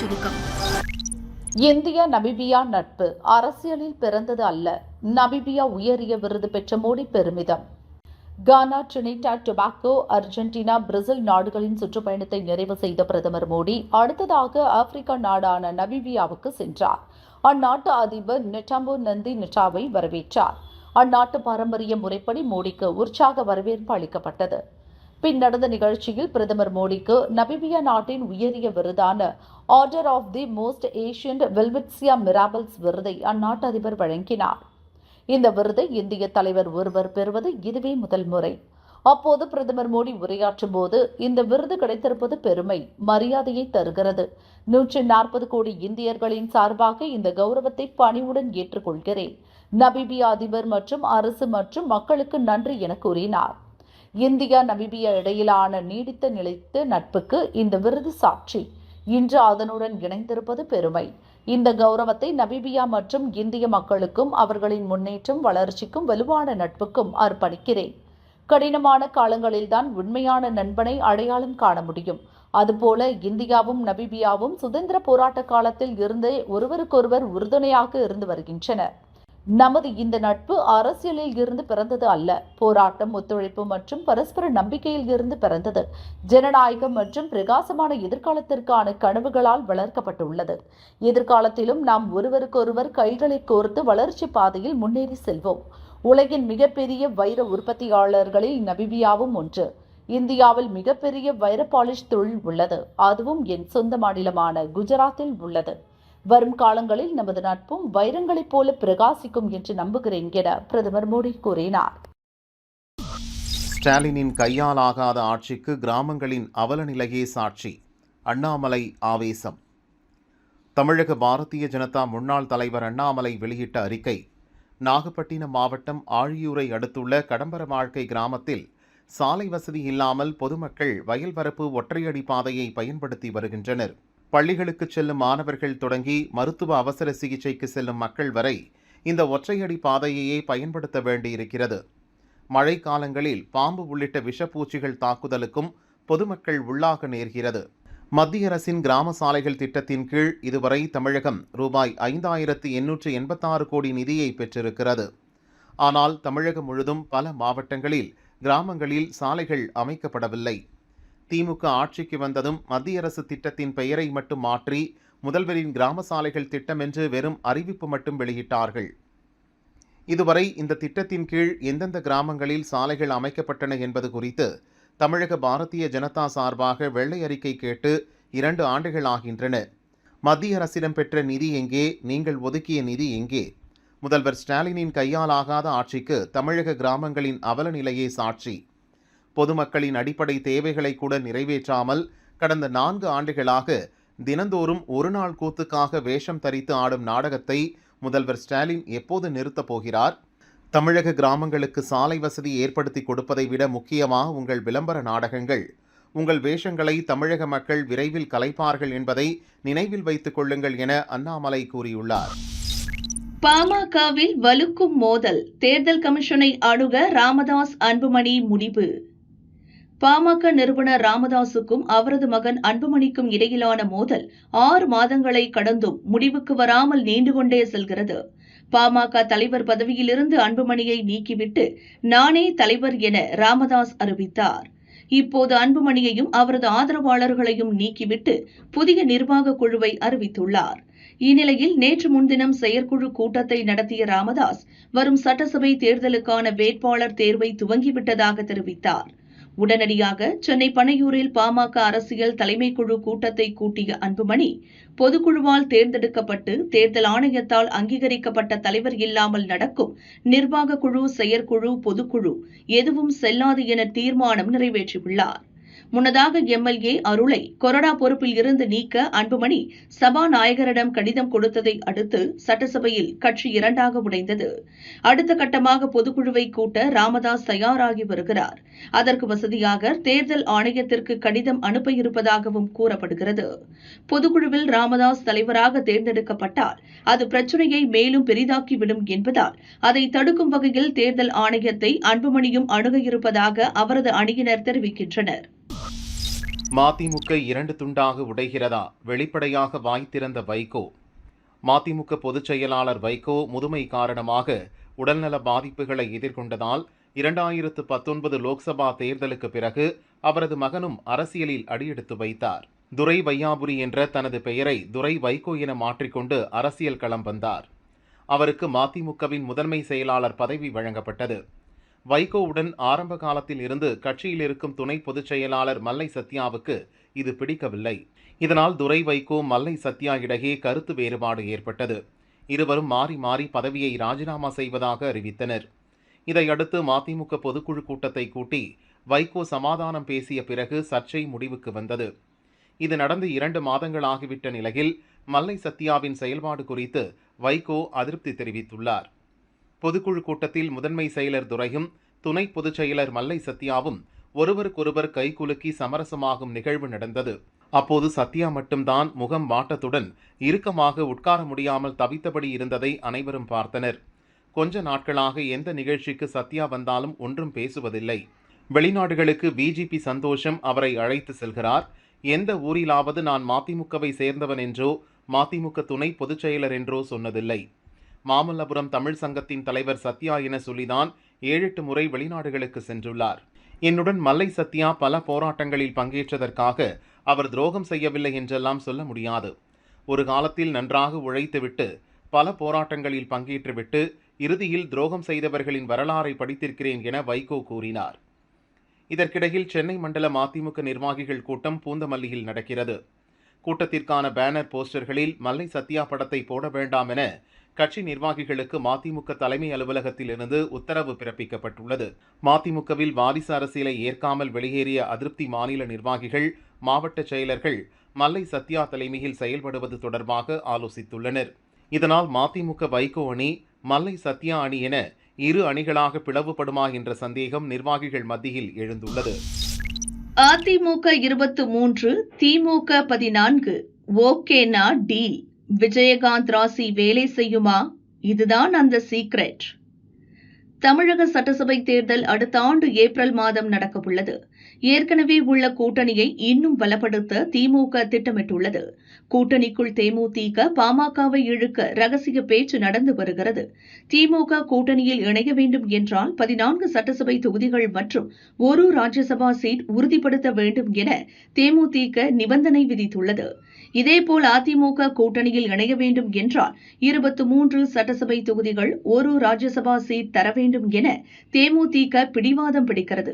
சுருக்கம். இந்தியா நபிபியா நட்பு அரசியலில் பிறந்தது அல்ல நபிபியா உயரிய விருது பெற்ற மோடி பெருமிதம். Ghana Trinidad Tobago Argentina Brazil நாடுகளின் சுற்றுப்பயணத்தை நிறைவு செய்த பிரதமர் மோடி அடுத்ததாக ஆப்பிரிக்கா நாடான நபிபியாவுக்கு சென்றார். அந்நாட்டு அதிபர் நெட்டாம்போ நந்தி நெட்டாவை வரவேற்றார். அந்நாட்டு பாரம்பரிய முறைப்படி மோடிக்கு உற்சாக வரவேற்பு அளிக்கப்பட்டது. பின் நடந்த நிகழ்ச்சியில் பிரதமர் மோடிக்கு நபிபியா நாட்டின் உயரிய விருதான Order of the Most Ancient Welwitschia Mirabilis விருதை அந்நாட்டு அதிபர் வழங்கினார். இந்த விருதை இந்திய தலைவர் ஒருவர் பெறுவது இதுவே முதல் முறை. அப்போது பிரதமர் மோடி உரையாற்றும் போது இந்த விருது கிடைத்திருப்பது பெருமை மரியாதையை தருகிறது. நூற்றி நாற்பது கோடி இந்தியர்களின் சார்பாக இந்த கௌரவத்தை பணிவுடன் ஏற்றுக்கொள்கிறேன் நபிபியா அதிபர் மற்றும் அரசு மற்றும் மக்களுக்கு நன்றி என கூறினார். இந்தியா நமீபியா இடையிலான நீடித்த நிலைத்த நட்புக்கு இந்த விருது சாட்சி. இன்று அதனுடன் இணைந்திருப்பது பெருமை. இந்த கௌரவத்தை நபிபியா மற்றும் இந்திய மக்களுக்கும் அவர்களின் முன்னேற்றம் வளர்ச்சிக்கும் வலுவான நட்புக்கும் அர்ப்பணிக்கிறேன். கடினமான காலங்களில்தான் உண்மையான நண்பனை அடையாளம் காண முடியும். அதுபோல இந்தியாவும் நபிபியாவும் சுதந்திர போராட்ட காலத்தில் இருந்தே ஒருவருக்கொருவர் உறுதுணையாக இருந்து வருகின்றனர். நமது இந்த நட்பு அரசியலில் இருந்து பிறந்தது அல்ல. போராட்டம் ஒத்துழைப்பு மற்றும் பரஸ்பர நம்பிக்கையில் இருந்து பிறந்தது. ஜனநாயகம் மற்றும் பிரகாசமான எதிர்காலத்திற்கான கனவுகளால் வளர்க்கப்பட்டுள்ளது. எதிர்காலத்திலும் நாம் ஒருவருக்கொருவர் கைகளை கோர்த்து வளர்ச்சி பாதையில் முன்னேறி செல்வோம். உலகின் மிகப்பெரிய வைர உற்பத்தியாளர்களில் நபிபியாவும் ஒன்று. இந்தியாவில் மிகப்பெரிய வைர பாலிஷ் தொழில் உள்ளது. அதுவும் என் சொந்த மாநிலமான குஜராத்தில் உள்ளது. வரும் காலங்களில் நமது நட்பும் வைரங்களைப் போல பிரகாசிக்கும் என்று நம்புகிறேன் என பிரதமர் மோடி கூறினார். ஸ்டாலினின் கையாலாகாத ஆட்சிக்கு கிராமங்களின் அவல நிலையே சாட்சி. அண்ணாமலை ஆவேசம். தமிழக பாரதிய ஜனதா முன்னாள் தலைவர் அண்ணாமலை வெளியிட்ட அறிக்கை நாகப்பட்டினம் மாவட்டம் ஆழியூரை அடுத்துள்ள கடம்பர வாழ்க்கை கிராமத்தில் சாலை வசதி இல்லாமல் பொதுமக்கள் வயல்வரப்பு ஒற்றையடி பாதையை பயன்படுத்தி வருகின்றனர். பள்ளிகளுக்கு செல்லும் மாணவர்கள் தொடங்கி மருத்துவ அவசர சிகிச்சைக்கு செல்லும் மக்கள் வரை இந்த ஒற்றையடி பாதையையே பயன்படுத்த வேண்டியிருக்கிறது. மழை காலங்களில் பாம்பு உள்ளிட்ட விஷப்பூச்சிகள் தாக்குதலுக்கும் பொதுமக்கள் உள்ளாக நேர்கிறது. மத்திய அரசின் கிராம சாலைகள் திட்டத்தின் கீழ் இதுவரை தமிழகம் ரூபாய் ஐந்தாயிரத்து எண்ணூற்று எண்பத்தாறு கோடி நிதியை பெற்றிருக்கிறது. ஆனால் தமிழகம் முழுதும் பல மாவட்டங்களில் கிராமங்களில் சாலைகள் அமைக்கப்படவில்லை. திமுக ஆட்சிக்கு வந்ததும் மத்திய அரசு திட்டத்தின் பெயரை மட்டும் மாற்றி முதல்வரின் கிராம சாலைகள் திட்டம் என்று வெறும் அறிவிப்பு மட்டும் வெளியிட்டார்கள். இதுவரை இந்த திட்டத்தின் கீழ் எந்தெந்த கிராமங்களில் சாலைகள் அமைக்கப்பட்டன என்பது குறித்து தமிழக பாரதிய ஜனதா சார்பாக வெள்ளை அறிக்கை கேட்டு இரண்டு ஆண்டுகள் ஆகின்றன. மத்திய அரசிடம் பெற்ற நிதி எங்கே நீங்கள் ஒதுக்கிய நிதி எங்கே? முதல்வர் ஸ்டாலினின் கையாலாகாத ஆட்சிக்கு தமிழக கிராமங்களின் அவல நிலையே சாட்சி. பொதுமக்களின் அடிப்படை தேவைகளை கூட நிறைவேற்றாமல் கடந்த நான்கு ஆண்டுகளாக தினந்தோறும் ஒரு நாள் கூத்துக்காக வேஷம் தரித்து ஆடும் நாடகத்தை முதல்வர் ஸ்டாலின் எப்போது நிறுத்தப் போகிறார்? தமிழக கிராமங்களுக்கு சாலை வசதி ஏற்படுத்தி கொடுப்பதை விட முக்கியமாக உங்கள் விளம்பர நாடகங்கள்? உங்கள் வேஷங்களை தமிழக மக்கள் விரைவில் கலைப்பார்கள் என்பதை நினைவில் வைத்துக் கொள்ளுங்கள் என அண்ணாமலை கூறியுள்ளார். பாமகவில் வலுக்கும் மோதல் தேர்தல் கமிஷனை அணுக ராமதாஸ் அன்புமணி முடிவு. பாமக நிறுவனர் ராமதாசுக்கும் அவரது மகன் அன்புமணிக்கும் இடையிலான மோதல் ஆறு மாதங்களை கடந்தும் முடிவுக்கு வராமல் நீண்டு கொண்டே செல்கிறது. பாமக தலைவர் பதவியிலிருந்து அன்புமணியை நீக்கிவிட்டு நானே தலைவர் என ராமதாஸ் அறிவித்தார். இப்போது அன்புமணியையும் அவரது ஆதரவாளர்களையும் நீக்கிவிட்டு புதிய நிர்வாக குழுவை அறிவித்துள்ளார். இந்நிலையில் நேற்று முன்தினம் செயற்குழு கூட்டத்தை நடத்திய ராமதாஸ் வரும் சட்டசபை தேர்தலுக்கான வேட்பாளர் தேர்வை துவங்கிவிட்டதாக தெரிவித்தார். உடனடியாக சென்னை பனையூரில் பாமக அரசியல் தலைமை குழு கூட்டத்தை கூட்டிய அன்புமணி பொதுக்குழுவால் தேர்ந்தெடுக்கப்பட்டு தேர்தல் ஆணையத்தால் அங்கீகரிக்கப்பட்ட தலைவர் இல்லாமல் நடக்கும் நிர்வாக குழு செயற்குழு பொதுக்குழு எதுவும் செல்லாது என தீர்மானம் நிறைவேற்றியுள்ளார். முன்னதாக எம்எல்ஏ அருளை கொறடா பொறுப்பில் இருந்து நீக்க அன்புமணி சபாநாயகரிடம் கடிதம் கொடுத்ததை அடுத்து சட்டசபையில் கட்சி இரண்டாக உடைந்தது. அடுத்த கட்டமாக பொதுக்குழுவை கூட்ட ராமதாஸ் தயாராகி வருகிறார். அதற்கு வசதியாக தேர்தல் ஆணையத்திற்கு கடிதம் அனுப்ப இருப்பதாகவும் கூறப்படுகிறது. பொதுக்குழுவில் ராமதாஸ் தலைவராக தேர்ந்தெடுக்கப்பட்டால் அது பிரச்சினையை மேலும் பெரிதாக்கிவிடும் என்பதால் அதை தடுக்கும் வகையில் தேர்தல் ஆணையத்தை அன்புமணியும் அணுக இருப்பதாக அவரது அணியினர் தெரிவிக்கின்றனர். மதிமுக இரண்டு துண்டாக உடைகிறதா? வெளிப்படையாக வாய் திறந்த வைகோ. மதிமுக பொதுச் செயலாளர் வைகோ முதுமை காரணமாக உடல்நல பாதிப்புகளை எதிர்கொண்டதால் இரண்டாயிரத்து பத்தொன்பது லோக்சபா தேர்தலுக்கு பிறகு அவரது மகனும் அரசியலில் அடியெடுத்து வைத்தார். துரை வையாபுரி என்ற தனது பெயரை துரை வைகோ என மாற்றிக்கொண்டு அரசியல் களம் வந்தார். அவருக்கு மதிமுகவின் முதன்மை செயலாளர் பதவி வழங்கப்பட்டது. வைகோவுடன் ஆரம்ப காலத்தில் இருந்து கட்சியில் இருக்கும் துணை பொதுச் செயலாளர் மல்லை சத்யாவுக்கு இது பிடிக்கவில்லை. இதனால் துரை வைகோ மல்லை சத்யா இடையே கருத்து வேறுபாடு ஏற்பட்டது. இருவரும் மாறி மாறி பதவியை ராஜினாமா செய்வதாக அறிவித்தனர். இதையடுத்து மதிமுக பொதுக்குழு கூட்டத்தை கூட்டி வைகோ சமாதானம் பேசிய பிறகு சர்ச்சை முடிவுக்கு வந்தது. இது நடந்து இரண்டு மாதங்கள் ஆகிவிட்ட நிலையில் மல்லை சத்யாவின் செயல்பாடு குறித்து வைகோ அதிருப்தி தெரிவித்துள்ளார். பொதுக்குழு கூட்டத்தில் முதன்மை செயலர் துரையும் துணை பொதுச் செயலர் மல்லை சத்யாவும் ஒருவருக்கொருவர் கைகுலுக்கி சமரசமாகும் நிகழ்வு நடந்தது. அப்போது சத்யா மட்டும்தான் முகம் வாட்டத்துடன் இறுக்கமாக உட்கார முடியாமல் தவித்தபடி இருந்ததை அனைவரும் பார்த்தனர். கொஞ்ச நாட்களாக எந்த நிகழ்ச்சிக்கு சத்யா வந்தாலும் ஒன்றும் பேசுவதில்லை. வெளிநாடுகளுக்கு பிஜிபி சந்தோஷம் அவரை அழைத்து செல்கிறார். எந்த ஊரிலாவது நான் மதிமுகவை சேர்ந்தவன் என்றோ மதிமுக துணை பொதுச் செயலர் என்றோ சொன்னதில்லை. மாமல்லபுரம் தமிழ் சங்கத்தின் தலைவர் சத்யா என சொல்லிதான் ஏழெட்டு முறை வெளிநாடுகளுக்கு சென்றுள்ளார். என்னுடன் மல்லை சத்யா பல போராட்டங்களில் பங்கேற்றதற்காக அவர் துரோகம் செய்யவில்லை என்றெல்லாம் சொல்ல முடியாது. ஒரு காலத்தில் நன்றாக உழைத்துவிட்டு பல போராட்டங்களில் பங்கேற்றுவிட்டு இறுதியில் துரோகம் செய்தவர்களின் வரலாறை படித்திருக்கிறேன் என வைகோ கூறினார். இதற்கிடையில் சென்னை மண்டல மதிமுக நிர்வாகிகள் கூட்டம் பூந்தமல்லியில் நடக்கிறது. கூட்டத்திற்கான பேனர் போஸ்டர்களில் மல்லை சத்யா படத்தை போட வேண்டாம் என கட்சி நிர்வாகிகளுக்கு மதிமுக தலைமை அலுவலகத்திலிருந்து உத்தரவு பிறப்பிக்கப்பட்டுள்ளது. மதிமுகவில் வாரிசு அரசியலை ஏற்காமல் வெளியேறிய அதிருப்தி மாநில நிர்வாகிகள் மாவட்ட செயலர்கள் மல்லை சத்யா தலைமையில் செயல்படுவது தொடர்பாக ஆலோசித்துள்ளனர். இதனால் மதிமுக வைகோ அணி மல்லை சத்யா அணி என இரு அணிகளாக பிளவுபடுமா என்ற சந்தேகம் நிர்வாகிகள் மத்தியில் எழுந்துள்ளது. அதிமுக இருபத்து மூன்று திமுக பதினான்கு ஓகேனா டீல் விஜயகாந்த் ராசி வேலை செய்யுமா? இதுதான் அந்த சீக்ரெட். தமிழக சட்டசபை தேர்தல் அடுத்த ஆண்டு ஏப்ரல் மாதம் நடக்கவுள்ளது ஏற்கனவே உள்ள கூட்டணியை இன்னும் பலப்படுத்த திமுக திட்டமிட்டுள்ளது. கூட்டணிக்குள் தேமுதிக பாமகவை இழுக்க ரகசிய பேச்சு நடந்து வருகிறது. திமுக கூட்டணியில் இணைய வேண்டும் என்றால் பதினான்கு சட்டசபை தொகுதிகள் மற்றும் ஒரு ராஜ்யசபா சீட் உறுதிப்படுத்த வேண்டும் என தேமுதிக நிபந்தனை விதித்துள்ளது. இதேபோல் அதிமுக கூட்டணியில் இணைய வேண்டும் என்றால் இருபத்து மூன்று சட்டசபை தொகுதிகள் ஒரு ராஜ்யசபா சீட் தர வேண்டும் என தேமுதிக பிடிவாதம் பிடிக்கிறது.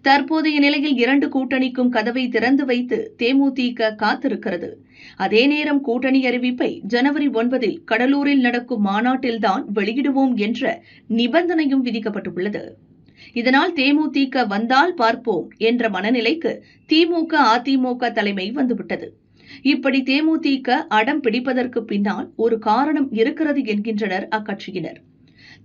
தற்போதைய நிலையில் இரண்டு கூட்டணிக்கும் கதவை திறந்து வைத்து தேமுதிக காத்திருக்கிறது. அதே நேரம் கூட்டணி அறிவிப்பை ஜனவரி ஒன்பதில் கடலூரில் நடக்கும் மாநாட்டில்தான் வெளியிடுவோம் என்ற நிபந்தனையும் விதிக்கப்பட்டுள்ளது. இதனால் தேமுதிக வந்தால் பார்ப்போம் என்ற மனநிலைக்கு திமுக அதிமுக தலைமை வந்துவிட்டது. இப்படி தேமுதிக அடம் பிடிப்பதற்கு பின்னால் ஒரு காரணம் இருக்கிறது என்கின்றனர் அக்கட்சியினர்.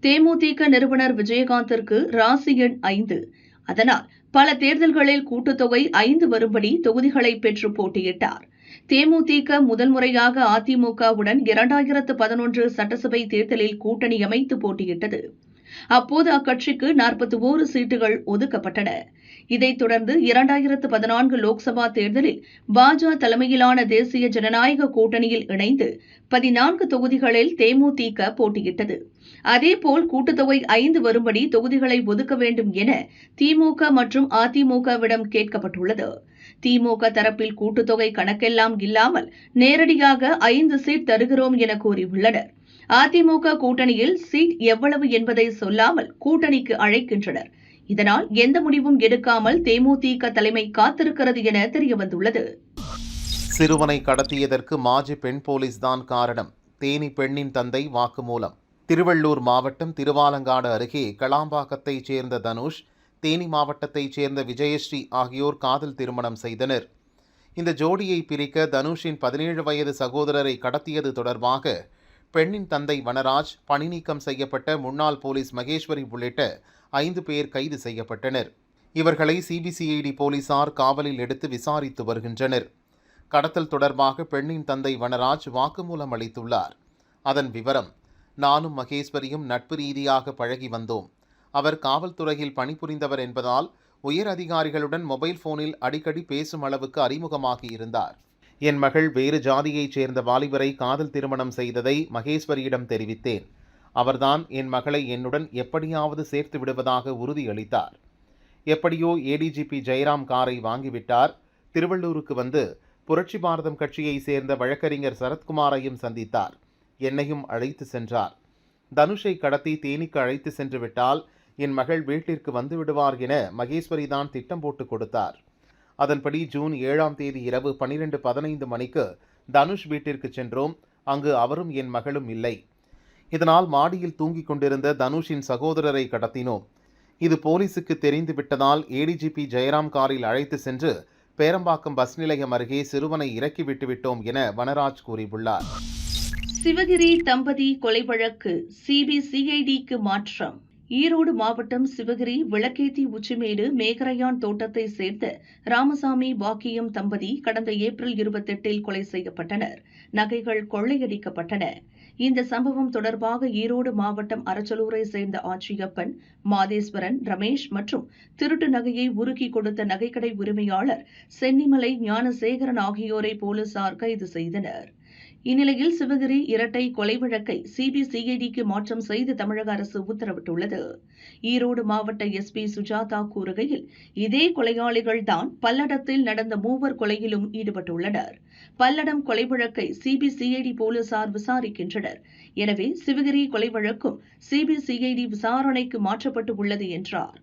தேமுதிக நிறுவனர் விஜயகாந்திற்கு ராசி எண் ஐந்து. அதனால் பல தேர்தல்களில் கூட்டுத்தொகை ஐந்து வரும்படி தொகுதிகளை பெற்று போட்டியிட்டார். தேமுதிக முதல் முறையாக அதிமுகவுடன் இரண்டாயிரத்து பதினொன்று சட்டசபை தேர்தலில் கூட்டணி அமைத்து போட்டியிட்டது. அப்போது அக்கட்சிக்கு நாற்பத்தி ஓரு சீட்டுகள் ஒதுக்கப்பட்டன. இதைத் தொடர்ந்து இரண்டாயிரத்து பதினான்கு லோக்சபா தேர்தலில் பாஜ தலைமையிலான தேசிய ஜனநாயக கூட்டணியில் இணைந்து பதினான்கு தொகுதிகளில் தேமுதிக போட்டியிட்டது. அதேபோல் கூட்டுத்தொகை ஐந்து வரும்படி தொகுதிகளை ஒதுக்க வேண்டும் என திமுக மற்றும் அதிமுகவிடம் கேட்கப்பட்டுள்ளது. திமுக தரப்பில் கூட்டுத்தொகை கணக்கெல்லாம் இல்லாமல் நேரடியாக ஐந்து சீட் தருகிறோம் என கூறியுள்ளனர். அதிமுக கூட்டணியில் சீட் எவ்வளவு என்பதை சொல்லாமல் கூட்டணிக்கு அழைக்கின்றனர். இதனால் எந்த முடிவும் எடுக்காமல் தேமுதிக தலைமை காத்திருக்கிறது என தெரியவந்துள்ளது. சிறுவனை கடத்தியதற்கு மாஜி பெண் போலீஸ்தான் காரணம். தேனி பெண்ணின் தந்தை வாக்குமூலம். திருவள்ளூர் மாவட்டம் திருவாலங்காடு அருகே களாம்பாக்கத்தைச் சேர்ந்த தனுஷ் தேனி மாவட்டத்தைச் சேர்ந்த விஜயஸ்ரீ ஆகியோர் காதல் திருமணம் செய்தனர். இந்த ஜோடியை பிரிக்க தனுஷின் பதினேழு வயது சகோதரரை கடத்தியது தொடர்பாக பெண்ணின் தந்தை வனராஜ் பணி நீக்கம் செய்யப்பட்ட முன்னாள் போலீஸ் மகேஸ்வரி உள்ளிட்ட ஐந்து பேர் கைது செய்யப்பட்டனர். இவர்களை சிபிசிஐடி போலீசார் காவலில் எடுத்து விசாரித்து வருகின்றனர். கடத்தல் தொடர்பாக பெண்ணின் தந்தை வனராஜ் வாக்குமூலம் அளித்துள்ளார். அதன் விவரம் நானும் மகேஸ்வரியும் நட்பு ரீதியாக பழகி வந்தோம். அவர் காவல்துறையில் பணிபுரிந்தவர் என்பதால் உயர் அதிகாரிகளுடன் மொபைல் போனில் அடிக்கடி பேசும் அளவுக்கு அறிமுகமாகி இருந்தார். என் மகள் வேறு ஜாதியைச் சேர்ந்த வாலிபரை காதல் திருமணம் செய்ததை மகேஸ்வரியிடம் தெரிவித்தேன். அவர்தான் என் மகளை என்னுடன் எப்படியாவது சேர்த்து விடுவதாக உறுதியளித்தார். எப்படியோ ஏடிஜிபி ஜெயராம் காரை வாங்கிவிட்டார். திருவள்ளூருக்கு வந்து புரட்சி பாரதம் கட்சியைச் சேர்ந்த வழக்கறிஞர் சரத்குமாரையும் சந்தித்தார். என்னையும் அழைத்து சென்றார். தனுஷை கடத்தி தேனிக்கு அழைத்து சென்று விட்டால் என் மகள் வீட்டிற்கு வந்து விடுவார் என மகேஸ்வரி தான் திட்டம் போட்டு கொடுத்தார். அதன்படி ஜூன் ஏழாம் தேதி இரவு பனிரெண்டு பதினைந்து மணிக்கு தனுஷ் வீட்டிற்கு சென்றோம். அங்கு அவரும் என் மகளும் இல்லை. இதனால் மாடியில் தூங்கிக் கொண்டிருந்த தனுஷின் சகோதரரை கடத்தினோம். இது போலீசுக்கு தெரிந்து விட்டதால் ஏடிஜிபி ஜெயராம் காரில் அழைத்து சென்று பேரம்பாக்கம் பஸ் நிலையம் அருகே சிறுவனை இறக்கிவிட்டு விட்டோம் என வனராஜ் கூறியுள்ளார். சிவகிரி தம்பதி கொலை வழக்கு சிபிசிஐடிக்கு மாற்றம். ஈரோடு மாவட்டம் சிவகிரி விளக்கேத்தி உச்சிமேடு மேகரையான் தோட்டத்தை சேர்ந்த ராமசாமி பாக்கியம் தம்பதி கடந்த ஏப்ரல் இருபத்தெட்டில் கொலை செய்யப்பட்டனர். நகைகள் கொள்ளையடிக்கப்பட்டன. இந்த சம்பவம் தொடர்பாக ஈரோடு மாவட்டம் அரச்சலூரை சேர்ந்த ஆட்சியப்பன் மாதேஸ்வரன் ரமேஷ் மற்றும் திருட்டு நகையை உருக்கி கொடுத்த நகைக்கடை உரிமையாளர் சென்னிமலை ஞானசேகரன் ஆகியோரை போலீசார் கைது செய்தனர். இந்நிலையில் சிவகிரி இரட்டை கொலை வழக்கை சிபிசிஐடிக்கு மாற்றம் செய்து தமிழக அரசு உத்தரவிட்டுள்ளது. ஈரோடு மாவட்ட எஸ்பி சுஜாதா கூறுகையில் இதே கொலையாளிகள்தான் பல்லடத்தில் நடந்த மூவர் கொலையிலும் ஈடுபட்டுள்ளனர். பல்லடம் கொலை வழக்கை சிபிசிஐடி போலீசார் விசாரிக்கின்றனர். எனவே சிவகிரி கொலை வழக்கும் சிபிசிஐடி விசாரணைக்கு மாற்றப்பட்டு உள்ளது என்றார்.